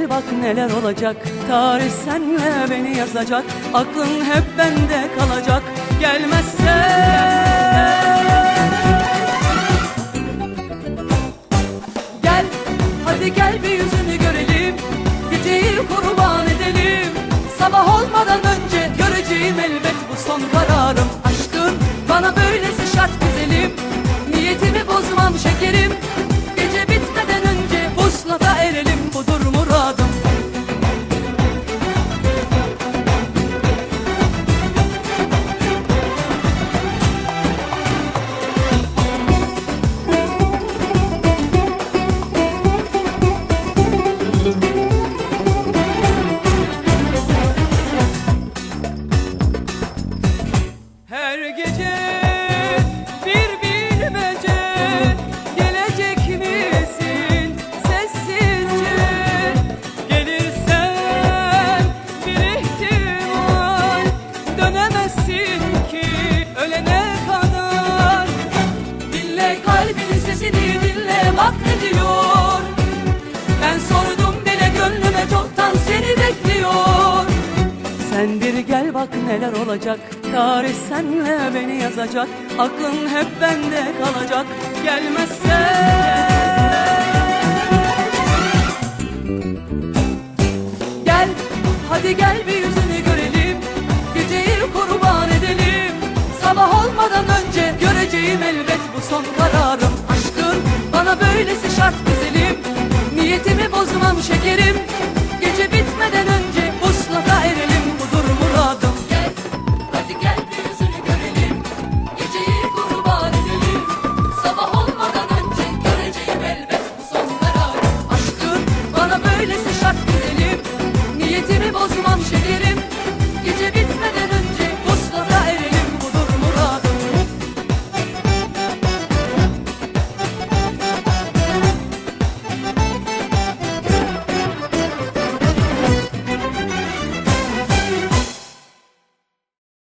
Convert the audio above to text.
gel bak neler olacak. Tarih senle beni yazacak. Aklın hep bende kalacak. Gelmezsen Her gece bir bilmece Gelecek misin sessizce? Gelirsen bir ihtimal Dönemezsin ki ölene kadar. Dinle kalbinin sesini dinle bak ne diyor bak neler olacak. Tarih senle beni yazacak. Aklın hep bende kalacak. Gelmezsen Gel hadi gel bir yüzünü görelim. Geceyi kurban edelim. Sabah olmadan önce göreceğim elbet bu son kararım. Aşkın bana böylesi şart güzelim. Niyetimi bozmam şekerim